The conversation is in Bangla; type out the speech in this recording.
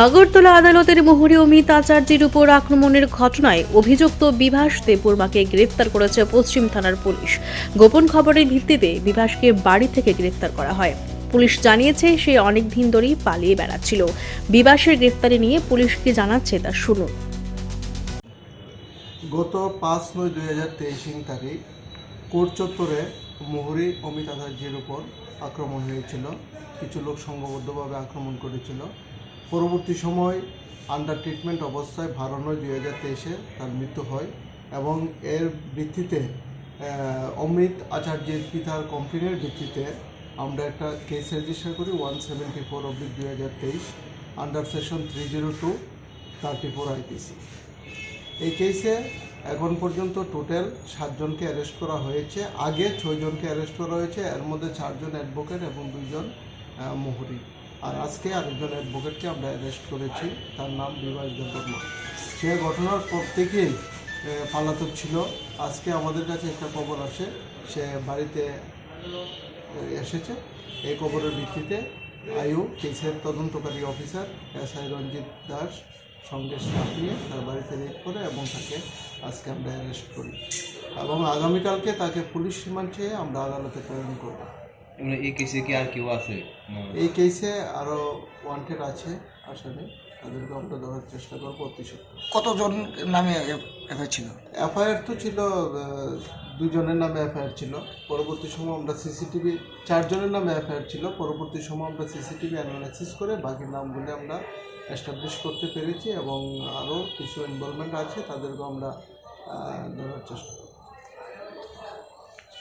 আগরতলা আদালতের মোহরে অমিত আচার্যের উপর আক্রমণের ঘটনায় অভিযুক্ত বিভাস দেববর্মাকে গ্রেফতার করেছে পশ্চিম থানার পুলিশ। গোপন খবরের ভিত্তিতে বিভাসকে বাড়ি থেকে গ্রেফতার করা হয়। পুলিশ জানিয়েছে, সে অনেক দিন ধরেই পালিয়ে বেড়াচ্ছিল। বিভাসের গ্রেফতারি নিয়ে পুলিশকে জানাচ্ছে তা শুনুন। গত পাঁচ নয় দুই হাজার তেইশ তারিখ কোর্ট মোহরি অমিত আচার্যের উপর আক্রমণ হয়েছিল। কিছু লোক সংঘবদ্ধভাবে আক্রমণ করেছিল। পরবর্তী সময় আন্ডার ট্রিটমেন্ট অবস্থায় বারো নয় দুই হাজার তেইশে তার মৃত্যু হয় এবং এর ভিত্তিতে অমিত আচার্যের পিতার কমপ্লেনের ভিত্তিতে আমরা একটা কেস রেজিস্টার করি ওয়ান সেভেন্টি ফোর অব্লিক দুই হাজার তেইশ under section three zero two thirty four IPC এই কেসে এখন পর্যন্ত টোটাল সাতজনকে অ্যারেস্ট করা হয়েছে। আগে ছয়জনকে অ্যারেস্ট করা হয়েছে। এর মধ্যে চারজন অ্যাডভোকেট এবং দুইজন মোহরি আর আজকে আরেকজন অ্যাডভোকেটকে আমরা অ্যারেস্ট করেছি। তার নাম বিভাস দেববর্মা। সে ঘটনার পর থেকেই পালাতক ছিল। আজকে আমাদের কাছে একটা খবর আসে সে বাড়িতে এসেছে। এই খবরের ভিত্তিতে আয়ু কেসের তদন্তকারী officer S I Ranjit Das সঙ্গে স্টাফ নিয়ে তার বাড়িতে রেড করে এবং তাকে আজকে আমরা অ্যারেস্ট করি। এবং আগামীকালকে তাকে পুলিশ রিমান্ড চেয়ে আমরা আদালতে প্রেরণ করব। মানে এই কেসে কি আর কেউ আছে। এই কেসে আরও ওয়ান্টেড আছে আসামি তাদেরকে আমরা ধরার চেষ্টা করব অতি কতজন নামে এফআইআর ছিল? এফআইআর তো ছিল দুজনের নামে এফআইআর ছিল। পরবর্তী সময় আমরা সিসিটিভি চারজনের নামে এফআইআর ছিল। পরবর্তী সময় আমরা সিসিটিভি অ্যানালাইসিস করে বাকি নামগুলি আমরা এস্টাবলিশ করতে পেরেছি এবং আরও কিছু ইনভলভমেন্ট আছে তাদেরকে আমরা ধরার চেষ্টা করব।